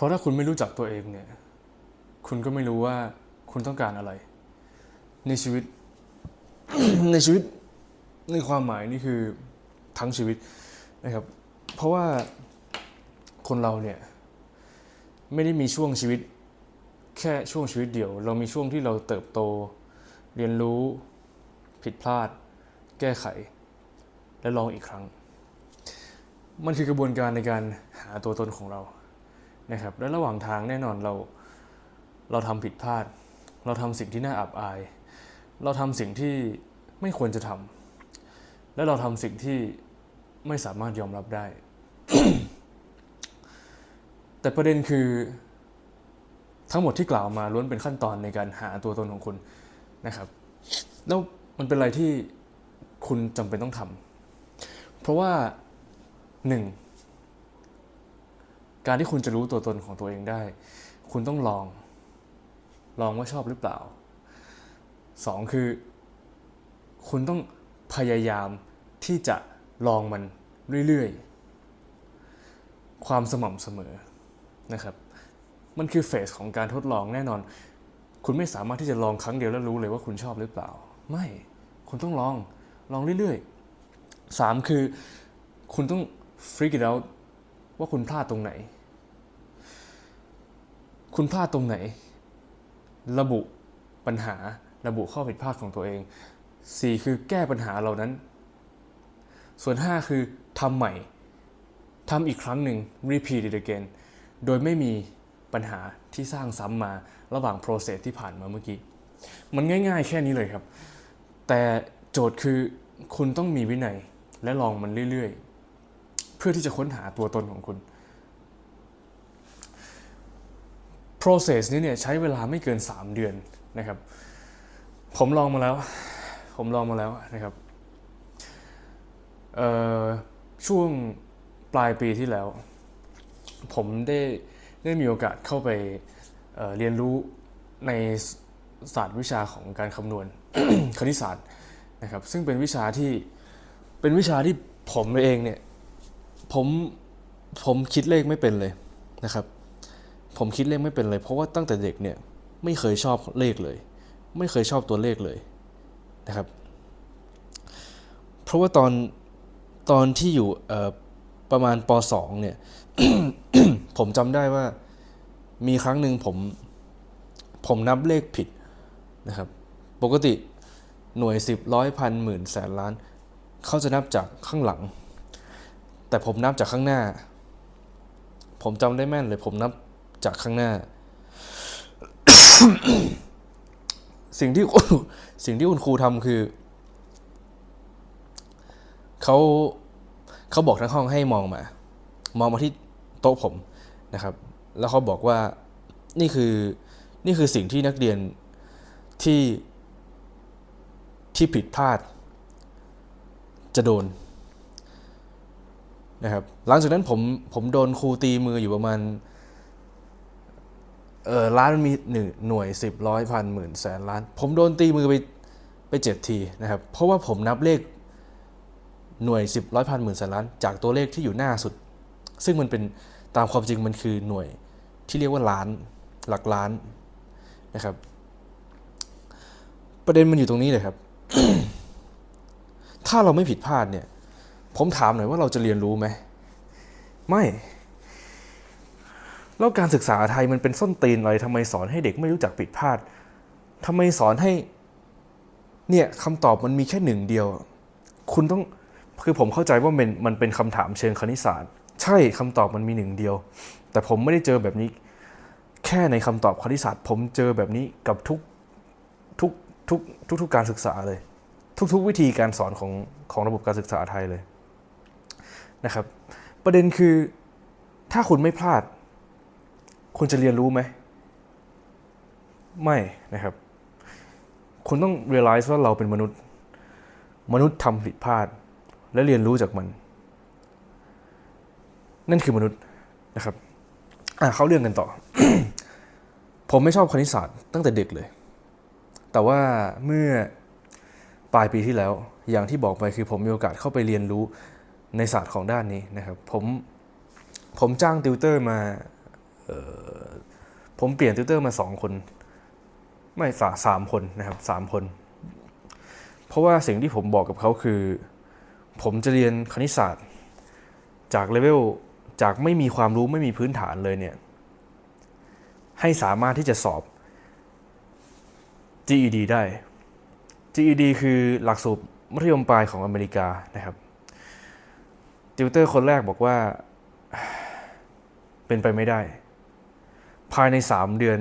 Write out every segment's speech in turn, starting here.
ราะถ้าคุณไม่รู้จักตัวเองเนี่ย คุณก็ไม่รู้ว่าคุณต้องการอะไร ในชีวิต ในชีวิตในความหมายนี่คือทั้งชีวิตนะครับ เพราะว่าคนเราเนี่ย ไม่ได้มีช่วงชีวิต แค่ช่วงชีวิตเดียว เรามีช่วงที่เราเติบโต เรียนรู้ผิดพลาด แก้ไข และลองอีกครั้ง มันคือกระบวนการในการหาตัวตนของเรา นะครับและระหว่างทางแน่นอนเราเราทำผิดพลาด เราทำสิ่งที่น่าอับอาย เราทำสิ่งที่ไม่ควรจะทำและเราทำสิ่งที่ไม่สามารถยอมรับได้ แต่ประเด็นคือทั้งหมดที่กล่าวมาล้วนเป็นขั้นตอนในการหาตัวตนของคุณนะครับ แล้วมันเป็นอะไรที่คุณจำเป็นต้องทำเพราะว่าหนึ่ง การที่คุณจะรู้ตัวตนของตัวเองได้ คุณต้องลอง ลองว่าชอบหรือเปล่าสองคือ คุณต้องพยายามที่จะลองมันเรื่อยๆ ความสม่ำเสมอนะครับ มันคือเฟสของการทดลองแน่นอน คุณไม่สามารถที่จะลองครั้งเดียวแล้วรู้เลยว่าคุณชอบหรือเปล่า ไม่ คุณต้องลอง ลองเรื่อยๆสามคือ คุณต้อง figure it out ว่าคุณพลาดตรงไหน คุณพลาดตรงไหน ระบุปัญหาระบุข้อผิดพลาดของตัวเอง 4 คือแก้ปัญหาเหล่านั้น ส่วน 5 คือทำใหม่ทำอีกครั้งหนึ่ง repeat it again โดยไม่มีปัญหาที่สร้างซ้ำมาระหว่าง process ที่ผ่านมาเมื่อกี้ มันง่ายๆ แค่นี้เลยครับ แต่โจทย์คือคุณต้องมีวินัยและลองมันเรื่อยๆ เพื่อที่จะค้นหาตัวตนของคุณ process นี้เนี่ยใช้เวลาไม่เกิน 3 เดือนนะครับ ผมลองมาแล้ว ผมลองมาแล้วนะครับช่วงปลายปีที่แล้ว ผมได้ได้มีโอกาสเข้าไปเเรียนรู้ในศาสตร์วิชาของการคำนวณคณิตศาสตร์นะครับ ซึ่งเป็นวิชาที่เป็นวิชาที่ผมเองเนี่ย ผมผมคิดเลขไม่เป็นเลยนะครับ ผมคิดเลขไม่เป็นเลย เพราะว่าตั้งแต่เด็กเนี่ยไม่เคยชอบเลขเลย ไม่เคยชอบตัวเลขเลยนะครับ เพราะว่าตอนตอนที่อยู่ประมาณป .2 เนี่ยผมจำได้ว่ามีครั้งหนึ่งผมผมนับเลขผิดนะครับ ปกติหน่วยสิบร้อยพันหมื่นแสนล้าน เขาจะนับจากข้างหลัง แต่ผมนับจากข้างหน้า ผมจำได้แม่นเลย ผมนับจากข้างหน้า สิ่งที่สิ่งที่คุณครูทำคือเขาเขาบอกทั้งห้องให้มองมา มองมาที่โต๊ะผมนะครับ แล้วเขาบอกว่านี่คือนี่คือสิ่งที่นักเรียนที่ที่ผิดพลาดจะโดน นะครับหลังจากนั้นผมผมโดนครูตีมืออยู่ประมาณเออล้านมันมีหนึ่งหน่วยสิบร้อยพันหมื่นแสนล้าน ผมโดนตีมือไปไปเจ็ดทีนะครับ เพราะว่าผมนับเลขหน่วยสิบร้อยพันหมื่นแสนล้าน จากตัวเลขที่อยู่หน้าสุด ซึ่งมันเป็นตามความจริงมันคือหน่วยที่เรียกว่าล้านหลักล้านนะครับ ประเด็นมันอยู่ตรงนี้เลยครับ ถ้าเราไม่ผิดพลาดเนี่ย ผมถามหน่อยว่าเราจะเรียนรู้ไหม ไม่ แล้วการศึกษาไทยมันเป็นส้นตีนอะไรทำไมสอนให้เด็กไม่รู้จักผิดพลาดทำไมสอนให้ เนี่ยคำตอบมันมีแค่หนึ่งเดียว คุณต้องคือผมเข้าใจว่ามันมันเป็นคำถามเชิงคณิตศาสตร์ ใช่คำตอบมันมีหนึ่งเดียว แต่ผมไม่ได้เจอแบบนี้ แค่ในคำตอบคณิตศาสตร์ ผมเจอแบบนี้กับทุกทุกทุกทุกกการศึกษาเลย ทุกๆ วิธีการสอนของของระบบการศึกษาไทยเลย นะครับ ประเด็นคือถ้าคุณไม่พลาด คุณจะเรียนรู้ไหม ไม่นะครับ คุณต้อง realize ว่าเราเป็นมนุษย์ มนุษย์ทำผิดพลาด และเรียนรู้จากมัน นั่นคือมนุษย์นะครับอะเข้าเรื่องกันต่อ ผมไม่ชอบคณิตศาสตร์ตั้งแต่เด็กเลย แต่ว่าเมื่อปลายปีที่แล้ว อย่างที่บอกไปคือผมมีโอกาสเข้าไปเรียนรู้ ในศาสตร์ของด้านนี้นะครับผมผมจ้างติวเตอร์มาผมเปลี่ยนติวเตอร์มาสองคน ไม่สาสามคนนะครับสามคน เพราะว่าสิ่งที่ผมบอกกับเขาคือ ผมจะเรียนคณิตศาสตร์ จากเลเวลจากไม่มีความรู้ไม่มีพื้นฐานเลยเนี่ย ให้สามารถที่จะสอบ GED ได้ GED คือหลักสูตรมัธยมปลายของอเมริกานะครับ ติวเตอร์คนแรกบอกว่า เป็นไปไม่ได้ ภายใน 3 เดือน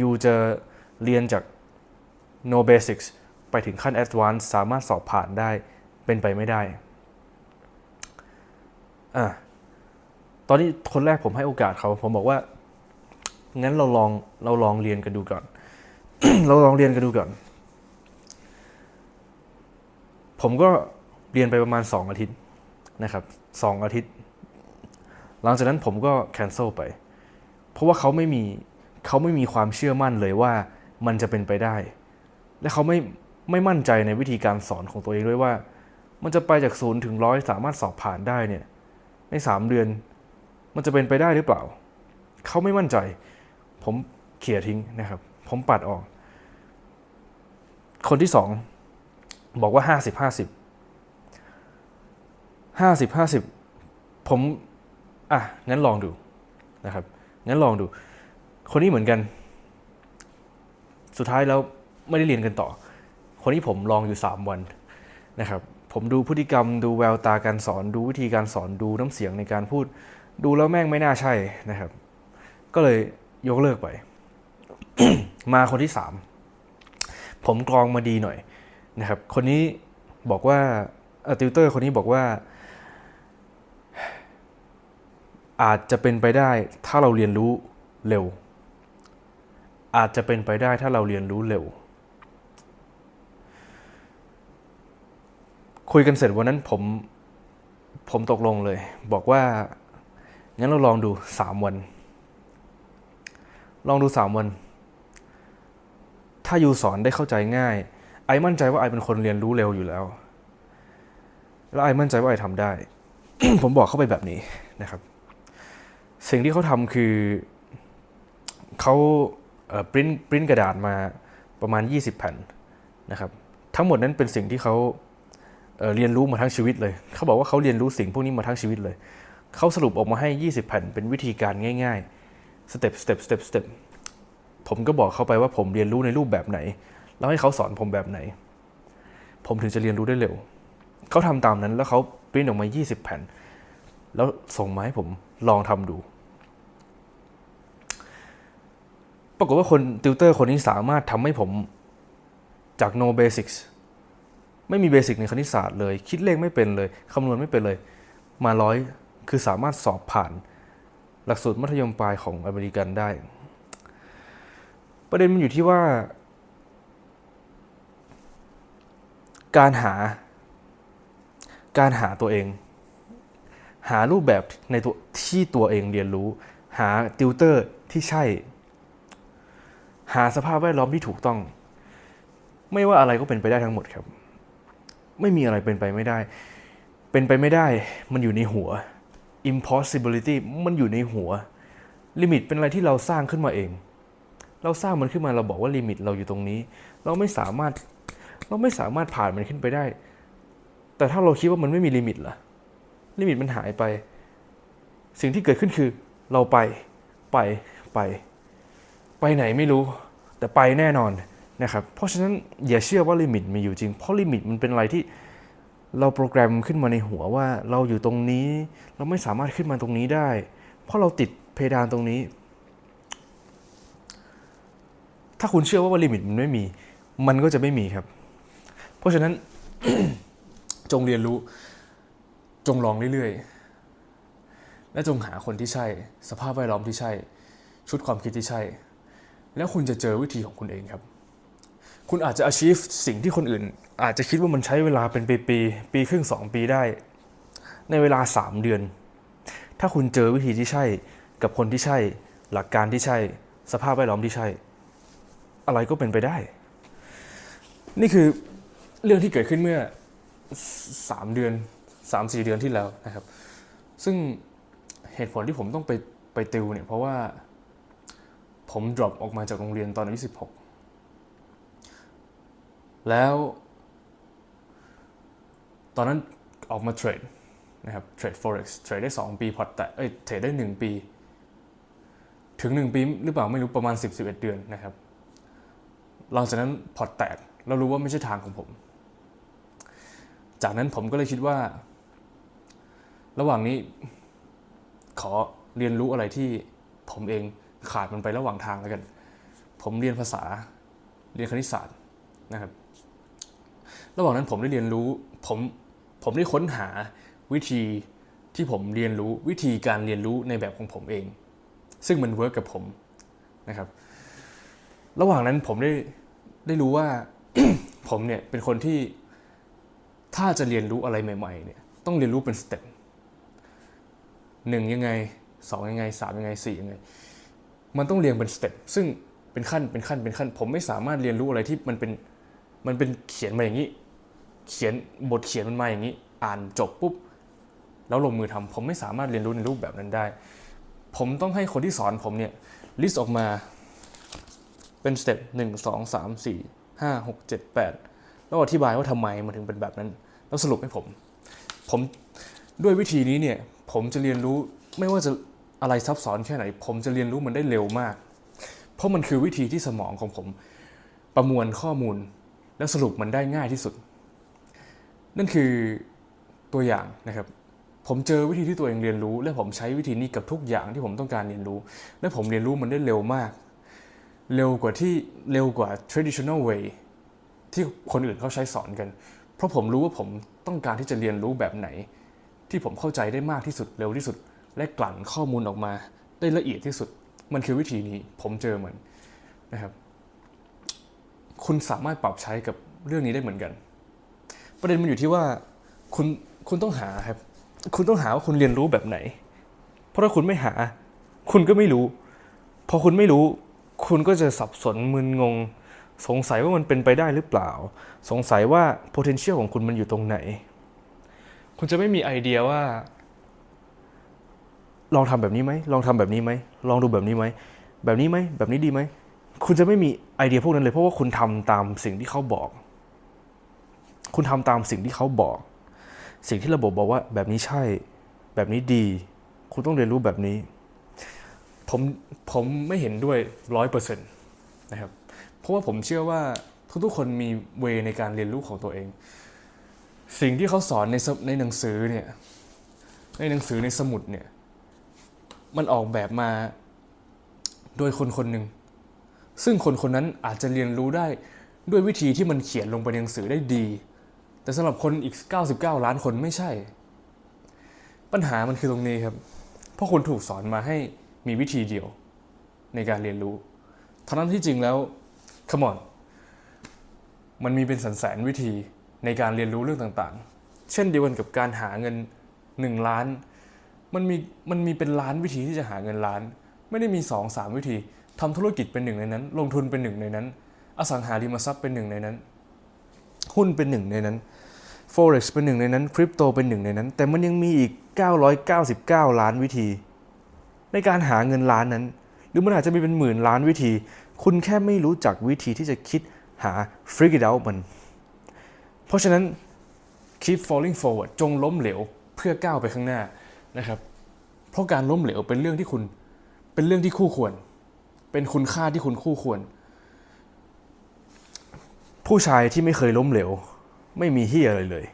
ยูจะเรียนจาก no basics ไปถึงขั้น advanced สามารถสอบผ่านได้เป็นไปไม่ได้อะตอนนี้คนแรกผมให้โอกาสเขาผมบอกว่า งั้นเราลองเราลองเรียนกันดูก่อน เราลองเรียนกันดูก่อน ผมก็เรียนไปประมาณ 2 อาทิตย์ นะครับสองอาทิตย์ หลังจากนั้นผมก็ cancel ไป เพราะว่าเขาไม่มีเขาไม่มีความเชื่อมั่นเลยว่ามันจะเป็นไปได้ และเขาไม่ไม่มั่นใจในวิธีการสอนของตัวเองด้วยว่า มันจะไปจากศูนย์ถึงร้อยสามารถสอบผ่านได้เนี่ยในสามเดือน มันจะเป็นไปได้หรือเปล่า เขาไม่มั่นใจ ผมเขี่ยทิ้งนะครับ ผมปัดออก คนที่สองบอกว่าห้า ห้าสิบห้าสิบผมอะงั้นลองดูนะครับงั้นลองดู คนนี้เหมือนกัน สุดท้ายแล้วไม่ได้เรียนกันต่อ คนนี้ผมลองอยู่ 3 วันนะครับผมดูพฤติกรรมดูแววตาการสอนดูวิธีการสอนดูน้ำเสียงในการพูด ดูแล้วแม่งไม่น่าใช่นะครับ ก็เลยยกเลิกไป มาคนที่ 3 ผมกรองมาดีหน่อยนะครับ คนนี้บอกว่าติวเตอร์คนนี้บอกว่า อาจจะเป็นไปได้ถ้าเราเรียนรู้เร็ว อาจจะเป็นไปได้ถ้าเราเรียนรู้เร็ว คุยกันเสร็จวันนั้นผมผมตกลงเลย บอกว่า งั้นเราลองดูสามวัน ลองดูสามวัน ถ้ายูสอนได้เข้าใจง่าย ไอ้มั่นใจว่าไอ้เป็นคนเรียนรู้เร็วอยู่แล้ว แล้วไอ้มั่นใจว่าไอ้ทำได้ ผมบอกเข้าไปแบบนี้นะครับ สิ่งที่เขาทำคือเขาปริ้นปริ้นกระดาษมาประมาณ 20 แผ่นนะครับ ทั้งหมดนั้นเป็นสิ่งที่เขาเเรียนรู้มาทั้งชีวิตเลย เขาบอกว่าเขาเรียนรู้สิ่งพวกนี้มาทั้งชีวิตเลย เขาสรุปออกมาให้ 20 แผ่นเป็นวิธีการง่ายๆสเต็ปสเต็ปสเต็ปสเต็ปผมก็บอกเขาไปว่าผมเรียนรู้ในรูปแบบไหน แล้วให้เขาสอนผมแบบไหน ผมถึงจะเรียนรู้ได้เร็ว เขาทำตามนั้นแล้วเขาปริ้นออกมา 20 แผ่น แล้วส่งมาให้ผมลองทำดู ปรากฏว่าคนติวเตอร์คนนี้สามารถทำให้ผมจาก no basics ไม่มีเบสิกในคณิตศาสตร์เลย คิดเลขไม่เป็นเลย คำนวณไม่เป็นเลย มาร้อยคือสามารถสอบผ่าน หลักสูตรมัธยมปลายของอเมริกันได้ ประเด็นมันอยู่ที่ว่า การหา การหาตัวเอง หารูปแบบในตัวที่ตัวเองเรียนรู้ หาติวเตอร์ที่ใช่ หาสภาพแวดล้อมที่ถูกต้อง ไม่ว่าอะไรก็เป็นไปได้ทั้งหมดครับ ไม่มีอะไรเป็นไปไม่ได้ เป็นไปไม่ได้ มันอยู่ในหัว impossibility มันอยู่ในหัว ลิมิตเป็นอะไรที่เราสร้างขึ้นมาเอง เราสร้างมันขึ้นมาเราบอกว่าลิมิตเราอยู่ตรงนี้ เราไม่สามารถ เราไม่สามารถผ่านมันขึ้นไปได้ แต่ถ้าเราคิดว่ามันไม่มีลิมิตล่ะ ลิมิตมันหายไป สิ่งที่เกิดขึ้นคือ เราไปไปไป ไปไหนไม่รู้ แต่ไปแน่นอนนะครับ เพราะฉะนั้นอย่าเชื่อว่าลิมิตมีอยู่จริง เพราะลิมิตมันเป็นอะไรที่เราโปรแกรมขึ้นมาในหัวว่าเราอยู่ตรงนี้ เราไม่สามารถขึ้นมาตรงนี้ได้ เพราะเราติดเพดานตรงนี้ ถ้าคุณเชื่อว่าลิมิตมันไม่มี มันก็จะไม่มีครับ เพราะฉะนั้นจงเรียนรู้ จงลองเรื่อยๆ และจงหาคนที่ใช่ สภาพแวดล้อมที่ใช่ ชุดความคิดที่ใช่ แล้วคุณจะเจอวิธีของคุณเองครับ คุณอาจจะ achieve สิ่งที่คนอื่น อาจจะคิดว่ามันใช้เวลาเป็นปีปีๆปีครึ่งสองปีได้ ในเวลา 3 เดือน ถ้าคุณเจอวิธีที่ใช่ กับคนที่ใช่ หลักการที่ใช่ สภาพแวดล้อมที่ใช่ อะไรก็เป็นไปได้ นี่คือเรื่องที่เกิดขึ้นเมื่อ 3 เดือน 3-4 เดือนที่แล้วนะครับ ซึ่งเหตุผลที่ผมต้องไปไปติวเนี่ยเพราะว่าผม drop ออกมาจากโรงเรียนตอนอายุ16 แล้ว ตอนนั้นออกมาเทรดนะครับเทรด forex เทรดได้ 2 ปีพอตแตะเอ้ยเทรดได้ 1 ปี ถึง 1 ปีหรือเปล่าไม่รู้ประมาณ 10 11 เดือนนะครับหลังจากนั้นพอตแตกแล้วรู้ว่าไม่ใช่ทางของผม จากนั้นผมก็เลยคิดว่า ระหว่างนี้ ขอเรียนรู้อะไรที่ผมเองขาดมันไประหว่างทางแล้วกัน ผมเรียนภาษาเรียนคณิตศาสตร์นะครับ ระหว่างนั้นผมได้เรียนรู้ผมผมได้ค้นหาวิธีที่ผมเรียนรู้วิธีการเรียนรู้ในแบบของผมเอง ซึ่งมันเวิร์กกับผมนะครับ ระหว่างนั้นผมได้ได้รู้ว่าผมเนี่ยเป็นคนที่ถ้าจะเรียนรู้อะไรใหม่ ๆ เนี่ยต้องเรียนรู้เป็นสเต็ป หนึ่งยังไงสองยังไงสามยังไงสี่ยังไง มันต้องเรียงเป็นสเต็ปซึ่งเป็นขั้นเป็นขั้นเป็นขั้น ผมไม่สามารถเรียนรู้อะไรที่มันเป็นมันเป็นเขียนมาอย่างนี้ เขียนบทเขียนมันมาอย่างนี้ อ่านจบปุ๊บแล้วลงมือทำผมไม่สามารถเรียนรู้ในรูปแบบนั้นได้ ผมต้องให้คนที่สอนผมเนี่ยลิสต์ออกมาเป็นสเต็ปหนึ่งสองสามสี่ห้าหกเจ็ดแปดแล้วอธิบายว่าทำไมมันถึงเป็นแบบนั้น แล้วสรุปให้ผม ผม ด้วยวิธีนี้เนี่ยผมจะเรียนรู้ไม่ว่าจะอะไรซับซ้อนแค่ไหน ผมจะเรียนรู้มันได้เร็วมาก เพราะมันคือวิธีที่สมองของผม ประมวลข้อมูล และสรุปมันได้ง่ายที่สุด นั่นคือตัวอย่างนะครับ ผมเจอวิธีที่ตัวเองเรียนรู้ และผมใช้วิธีนี้กับทุกอย่างที่ผมต้องการเรียนรู้ และผมเรียนรู้มันได้เร็วมาก เร็วกว่าที่เร็วกว่า traditional way ที่คนอื่นเขาใช้สอนกัน เพราะผมรู้ว่าผมต้องการที่จะเรียนรู้แบบไหน ที่ผมเข้าใจได้มากที่สุดเร็วที่สุด และกลั่นข้อมูลออกมาได้ละเอียดที่สุด มันคือวิธีนี้ผมเจอมันนะครับ คุณสามารถปรับใช้กับเรื่องนี้ได้เหมือนกัน ประเด็นมันอยู่ที่ว่าคุณคุณต้องหาครับ คุณต้องหาว่าคุณเรียนรู้แบบไหน เพราะถ้าคุณไม่หา คุณก็ไม่รู้ พอคุณไม่รู้ คุณก็จะสับสนมึนงง สงสัยว่ามันเป็นไปได้หรือเปล่า สงสัยว่า potential ของคุณมันอยู่ตรงไหน คุณจะไม่มีไอเดียว่า ลองทำแบบนี้ไหมลองทำแบบนี้ไหมลองดูแบบนี้ไหมแบบนี้ไหมแบบนี้ดีไหมคุณจะไม่มีไอเดียพวกนั้นเลย เพราะว่าคุณทำตามสิ่งที่เขาบอก คุณทำตามสิ่งที่เขาบอก สิ่งที่ระบบบอกว่าแบบนี้ใช่ แบบนี้ดี คุณต้องเรียนรู้แบบนี้ ผมผมไม่เห็นด้วยร้อยเปอร์เซ็นต์นะครับ เพราะว่าผมเชื่อว่าทุกๆคนมีเวในการเรียนรู้ของตัวเอง สิ่งที่เขาสอนในในหนังสือเนี่ยในหนังสือในสมุดเนี่ยมันออกแบบมาโดยคนคนหนึ่งซึ่งคนคนนั้นอาจจะเรียนรู้ได้ด้วยวิธีที่มันเขียนลงไปในหนังสือได้ดี แต่สำหรับคนอีก 99 ล้านคนไม่ใช่ ปัญหามันคือตรงนี้ครับ เพราะคุณถูกสอนมาให้มีวิธีเดียวในการเรียนรู้ทั้งนั้นที่จริงแล้ว come on มันมีเป็นแสนวิธี ในการเรียนรู้เรื่องต่างๆ เช่นเดียวกันกับการหาเงิน 1 ล้าน มันมีมันมีเป็นล้านวิธีที่จะหาเงินล้าน ไม่ได้มี 2 3วิธีทำธุรกิจเป็นหนึ่งในนั้น ลงทุนเป็นหนึ่งในนั้น อสังหาริมทรัพย์เป็นหนึ่งในนั้น หุ้นเป็นหนึ่งในนั้น forex เป็นหนึ่งในนั้นคริปโตเป็นหนึ่งในนั้น แต่มันยังมีอีก 999 ล้านวิธี ในการหาเงินล้านนั้น หรือมันอาจจะมีเป็นหมื่นล้านวิธี คุณแค่ไม่รู้จักวิธีที่จะคิดหา figure it out มัน เพราะฉะนั้น keep falling forward จงล้มเหลวเพื่อก้าวไปข้างหน้านะครับ เพราะการล้มเหลวเป็นเรื่องที่คุณ เป็นเรื่องที่คู่ควร เป็นคุณค่าที่คุณคู่ควร ผู้ชายที่ไม่เคยล้มเหลว ไม่มีเฮียอะไรเลย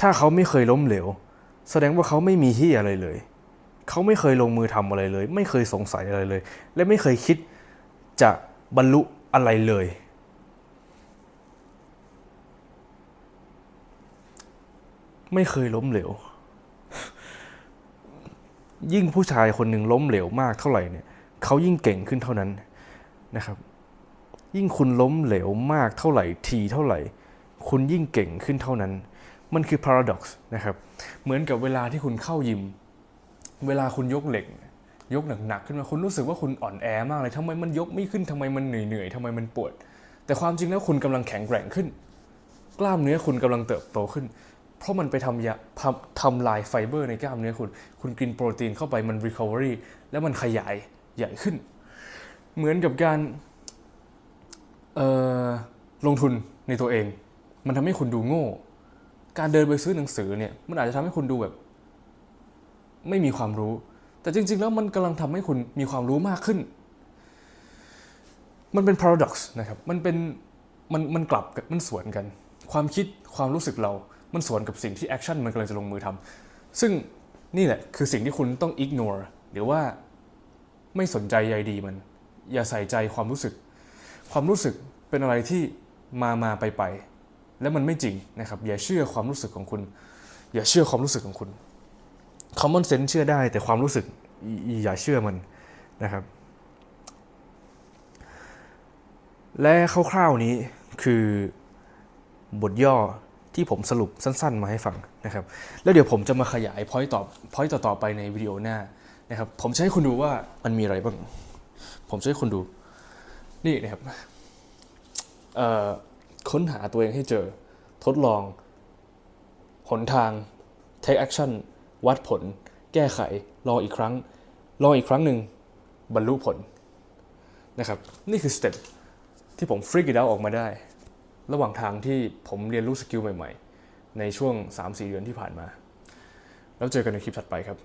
ถ้าเขาไม่เคยล้มเหลว แสดงว่าเขาไม่มีเฮียอะไรเลย เขาไม่เคยลงมือทำอะไรเลย ไม่เคยสงสัยอะไรเลย และไม่เคยคิดจะบรรลุอะไรเลย ไม่เคยล้มเหลว ยิ่งผู้ชายคนหนึ่งล้มเหลวมากเท่าไหร่เนี่ยเขายิ่งเก่งขึ้นเท่านั้นนะครับ ยิ่งคุณล้มเหลวมากเท่าไหร่ทีเท่าไหร่ คุณยิ่งเก่งขึ้นเท่านั้น มันคือ paradox นะครับ เหมือนกับเวลาที่คุณเข้ายิม เวลาคุณยกเหล็ก ยกหนักๆขึ้นมาคุณรู้สึกว่าคุณอ่อนแอมากเลยทำไมมันยกไม่ขึ้นทำไมมันเหนื่อยๆทำไมมันปวด แต่ความจริงแล้วคุณกำลังแข็งแกร่งขึ้น กล้ามเนื้อคุณกำลังเติบโตขึ้น เพราะมันไปทำยาทำลายไฟเบอร์ในกล้ามเนื้อคุณ คุณกินโปรตีนเข้าไปมัน recovery แล้วมันขยายใหญ่ขึ้น เหมือนกับการลงทุนในตัวเอง มันทำให้คุณดูโง่ การเดินไปซื้อหนังสือเนี่ยมันอาจจะทำให้คุณดูแบบ ไม่มีความรู้ แต่จริง ๆ แล้วมันกำลังทำให้คุณมีความรู้มากขึ้น มันเป็น paradox นะครับ มันเป็นมันมันกลับมันสวนกัน ความคิดความรู้สึกเรา มันสวนกับสิ่งที่แอคชั่นมันกำลังจะลงมือทำซึ่งนี่แหละคือสิ่งที่คุณต้อง ignore หรือว่าไม่สนใจใยดีมัน อย่าใส่ใจความรู้สึก ความรู้สึกเป็นอะไรที่มามาไปไปและมันไม่จริงนะครับ อย่าเชื่อความรู้สึกของคุณ อย่าเชื่อความรู้สึกของคุณ common sense เชื่อได้ แต่ความรู้สึกอย่าเชื่อมันนะครับ และคร่าวๆนี้คือบทย่อ ที่ผมสรุปสั้นๆ มาให้ฟังนะครับ แล้วเดี๋ยวผมจะมาขยาย point ต่อ point ต่อๆไปในวิดีโอหน้านะครับ ผมจะให้คุณดูว่ามันมีอะไรบ้าง ผมจะให้คุณดู นี่นะครับค้นหาตัวเองให้เจอ ทดลอง หนทาง take action วัดผล แก้ไขลองอีกครั้งลองอีกครั้งหนึ่ง บรรลุผลนะครับ นี่คือสเต็ปที่ผมฟริก it out ออกมาได้ ระหว่างทางที่ผมเรียนรู้สกิลใหม่ ๆ ในช่วง 3-4 เดือนที่ผ่านมา แล้วเจอกันในคลิปถัดไปครับ